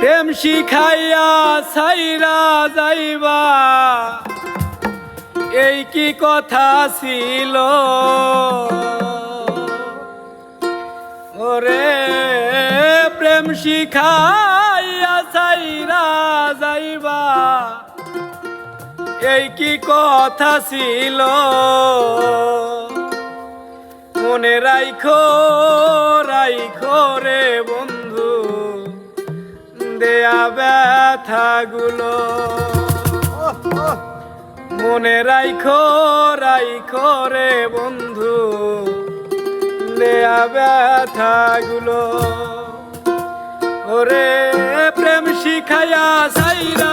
প্রেম শিখাইয়া সাইরা যাইবা। এই কি কথা ছিল? ওরে, প্রেম শিখাইয়া সাইরা যাইবা। এই কি কথা ছিল? মনে রাইখো রাইখো রে দেয়া ব্যথাগুলো। মনে রাইখো রাইখো রে বন্ধু লেয়া ব্যথাগুলো। ওরে প্রেম শিখাইয়া সাইরা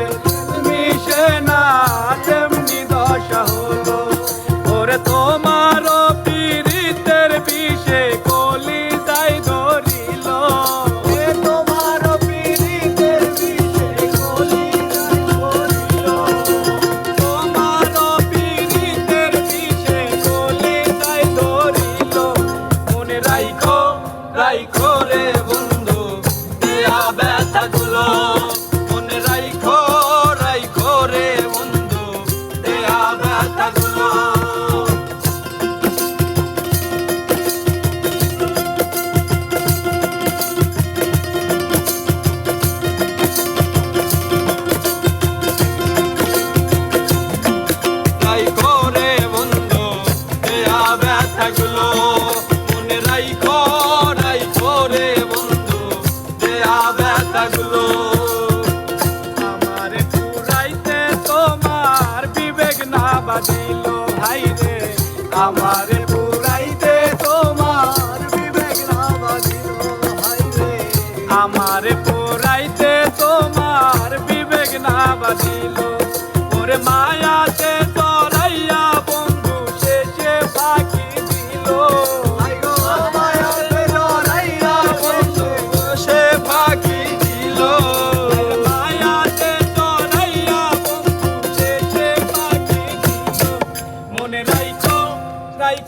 ব্যথাগুলো মনে রাইখো রাইখো রে বন্ধু, দেয়া ব্যথাগুলো। রাইখো রে বন্ধু, দেয়া ব্যথাগুলো। মনে রাইখো রাইখো রে ব্যথাগুলো আমার পুরাইতে তোমার বিবেক না বাজিল ভাই রে। আমারে পুরাইতে তোমার বিবেক না বাজিল ভাই রে। আমারে পুরাইতে তোমার বিবেক না বাজিল ওরে মায়াতে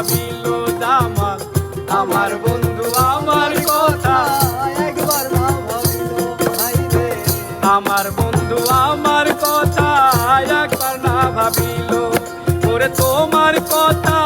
ভাবিল দামা আমার বন্ধু আমার কথা। একবার না ভাবিল আমার বন্ধু আমার কথা একবার না ভাবিল ওরে তোমার কথা